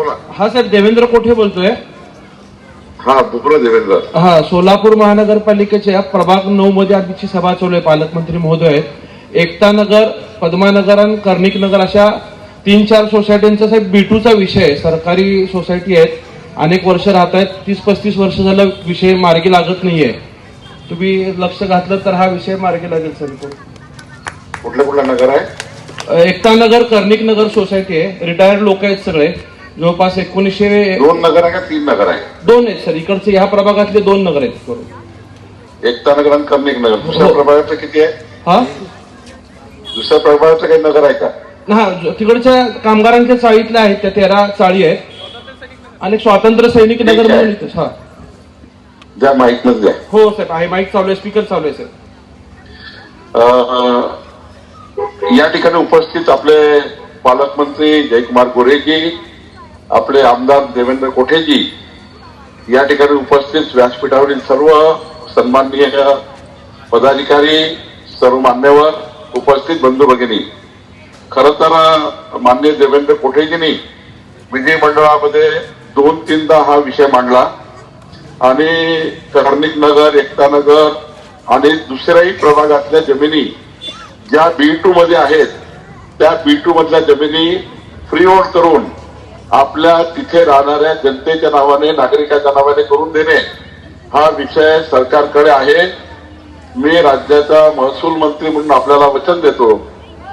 बोला. हा साहेब देवेंद्र कोठे बोलतोय? हा बुकरा देवेंद्र. हा सोलापूर महानगरपालिकेच्या प्रभाग नऊ मध्ये आधीची सभा चालू आहे पालकमंत्री महोदय. एकता नगर पद्मानगर आणि कर्णिक नगर अशा तीन चार सोसायटींचा साहेब बीटूचा विषय सरकारी सोसायटी आहेत अनेक वर्ष राहत आहेत. तीस पस्तीस वर्ष झालं विषय मार्गी लागत नाहीये. तुम्ही लक्ष घातलं तर हा विषय मार्गी लागेल सर. कुठल्या कुठला नगर आहे? एकता नगर कर्णिक नगर सोसायटी आहे. रिटायर्ड लोक आहेत सगळे. जवळपास एकोणीसशे दोन नगर आहे का तीन नगर आहे? दोन आहेत सर इकडचे ह्या प्रभागातले दोन नगर आहेत. बरोबर एकता नगर आणि कर्णिक नगर. दुसऱ्या हो. प्रभागाचं किती आहे? हा? दुसऱ्या प्रभागाचं काही नगर आहे का? हा तिकडच्या कामगारांच्या चाळीतल्या आहेत त्या तेरा चाळी आहेत. आणि स्वातंत्र्य सैनिक नगर. म्हणून हा. द्या माहितनच द्या. हो साहेब आहे माईक चालू आहे स्पीकर चालू आहे साहेब अं, या ठिकाणी उपस्थित आपले पालकमंत्री जयकुमार गोरेजी आपले आमदार देवेंद्र कोठेजी या ठिकाणी उपस्थित व्यासपीठावरील सर्व सन्माननीय पदाधिकारी सर्व मान्यवर उपस्थित बंधू भगिनी. खर तर मान्य देवेंद्र कोठेजींनी विधिमंडळामध्ये दोन तीनदा हा विषय मांडला आणि कर्णिक नगर एकता नगर आणि दुसऱ्याही प्रभागातल्या जमिनी ज्या बी टू मध्ये आहेत त्या बी टू मधल्या जमिनी फ्री होल्ड करून आपल्या तिथे राहणाऱ्या जनतेच्या नावाने नागरिकाच्या नावाने करून देणे हा विषय सरकारकडे आहे. मी राज्याचा महसूल मंत्री म्हणून आपल्याला वचन देतो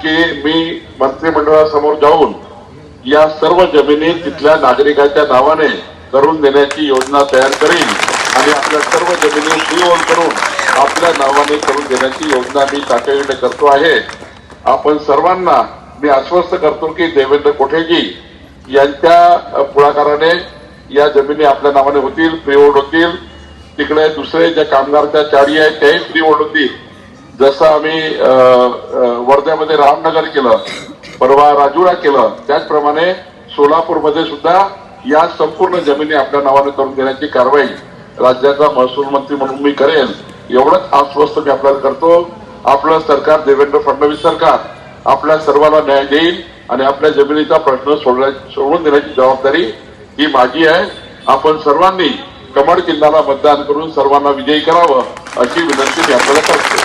की मी मंत्रिमंडळासमोर जाऊन या सर्व जमिनी तिथल्या नागरिकाच्या नावाने करून देण्याची योजना तयार करीन आणि आपल्या सर्व जमिनी फ्री होल्ड करून आपल्या नावाने करून देण्याची योजना मी तातडीने करतो आहे. आपण सर्वांना मी आश्वस्त करतो की देवेंद्र कोठेजी यांच्या पुढाकाराने या जमिनी आपल्या नावाने होतील फ्री होल्ड होतील. तिकडे दुसरे ज्या कामगारच्या चाळी आहेत त्याही फ्री होल्ड होतील. जसं आम्ही वर्ध्यामध्ये रामनगर केलं परवा राजुरा केलं त्याचप्रमाणे सोलापूरमध्ये सुद्धा या संपूर्ण जमिनी आपल्या नावाने करून देण्याची कारवाई राज्याचा महसूल मंत्री म्हणून मी करेन एवढंच आश्वस्त मी आपल्याला करतो. आपलं सरकार देवेंद्र फडणवीस सरकार आपल्या सर्वांना न्याय देईल. आणि आपल्या जमिनीचा प्रश्न सोडला सोडवून देण्याची जबाबदारी ही माझी आहे. आपण सर्वांनी कमळ किल्ल्याला मतदान करून सर्वांना विजयी करावं अशी विनंती मी आपल्याला करतो.